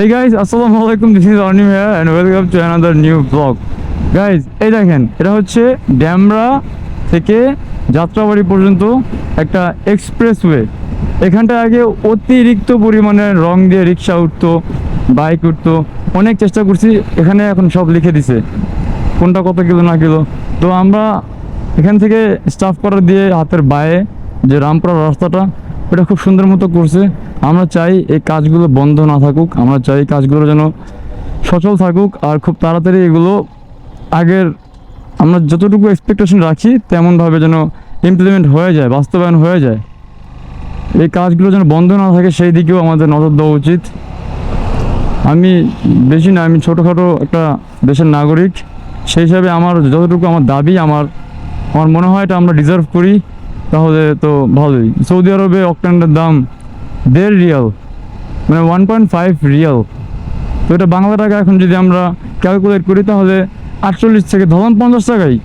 Hey guys, আসসালামু আলাইকুম this is Anim here and welcome to another new blog guys এই দেখেন এটা হচ্ছে ড্যামরা থেকে যাত্রাবাড়ি পর্যন্ত একটা এক্সপ্রেসওয়ে এখানটা আগে অতিরিক্ত পরিমাণে রং দিয়ে রিক্সা উঠতো বাইক উঠতো। অনেক চেষ্টা করছি এখানে এখন সব লিখে দিছে। কোনটা কত কিলো না কিলো। তো আমরা এখান থেকে স্টাফ করা দিয়ে হাতের বায়ে যে রামপুরা রাস্তাটা ওটা খুব সুন্দর মতো করছে। আমরা চাই এই কাজগুলো বন্ধ না থাকুক। আমরা চাই কাজগুলো যেন সচল থাকুক আর খুব তাড়াতাড়ি এগুলো আগের আমরা যতটুকু এক্সপেকটেশন রাখি, তেমনভাবে যেন ইমপ্লিমেন্ট হয়ে যায়, বাস্তবায়ন হয়ে যায়। এই কাজগুলো যেন বন্ধ না থাকে, সেই দিকেও আমাদের নজর দেওয়া উচিত। আমি বেশি না, আমি ছোটোখাটো একটা দেশের নাগরিক। সেই হিসাবে আমার যতটুকু আমার দাবি, আমার আমার মনে হয় এটা আমরা ডিজার্ভ করি। তাহলে তো ভালোই। সৌদি আরবে অক্টেনের দাম দেড় রিয়াল মানে ওয়ান পয়েন্ট ফাইভ রিয়াল। তো এটা বাংলা টাকা এখন যদি আমরা ক্যালকুলেট করি, তাহলে আটচল্লিশ থেকে ধরুন পঞ্চাশ টাকাই।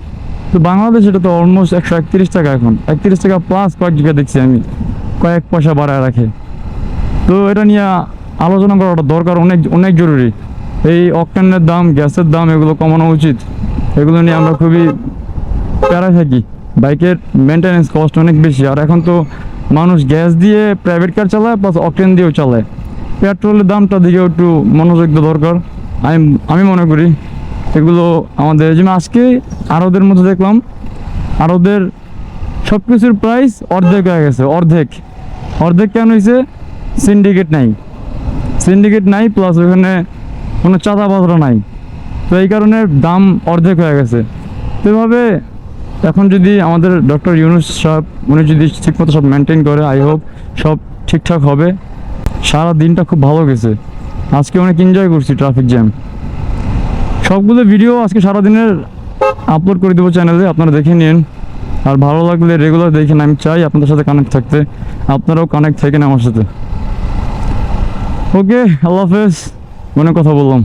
তো বাংলাদেশ এটা তো অলমোস্ট একশো একত্রিশ টাকা এখন। একত্রিশ টাকা প্লাস কয়েক জায়গায় দেখছি আমি, কয়েক পয়সা বাড়ায় রাখে। তো এটা নিয়ে আলোচনা করাটা দরকার, অনেক অনেক জরুরি। এই অক্টেনের দাম, গ্যাসের দাম এগুলো কমানো উচিত। এগুলো নিয়ে আমরা খুবই প্যারায় থাকি। বাইকের মেনটেন্যান্স কস্ট অনেক বেশি। আর এখন তো মানুষ গ্যাস দিয়ে প্রাইভেট কার চালায় প্লাস অক্টেন দিয়েও চালায়। পেট্রোলের দামটা দিকেও একটু মনোযোগ দরকার। আমি আমি মনে করি এগুলো আমাদের যেমন আজকে আরবদের মধ্যে দেখলাম আরবদের সব কিছুর প্রাইস অর্ধেক হয়ে গেছে, অর্ধেক। অর্ধেক কেন হয়েছে? সিন্ডিকেট নাই। সিন্ডিকেট নাই প্লাস ওখানে কোনো চাঁদাবাজরা নাই। তো এই কারণে দাম অর্ধেক হয়ে গেছে। তো এভাবে এখন যদি আমাদের ডক্টর ইউনুস সাহেব, উনি যদি ঠিকমতো সব মেনটেন করে আই হোপ সব ঠিকঠাক হবে। সারা দিনটা খুব ভালো গেছে। আজকে অনেক এনজয় করছি ট্রাফিক জ্যাম সবগুলো ভিডিও আজকে সারাদিনের আপলোড করে দেবো চ্যানেলে আপনারা দেখে নিন। আর ভালো লাগলে রেগুলার দেখেন আমি চাই আপনাদের সাথে কানেক্ট থাকতে। আপনারাও কানেক্ট থাকেন আমার সাথে। ওকে আল্লাহ হাফেজ, মনে কথা বললাম।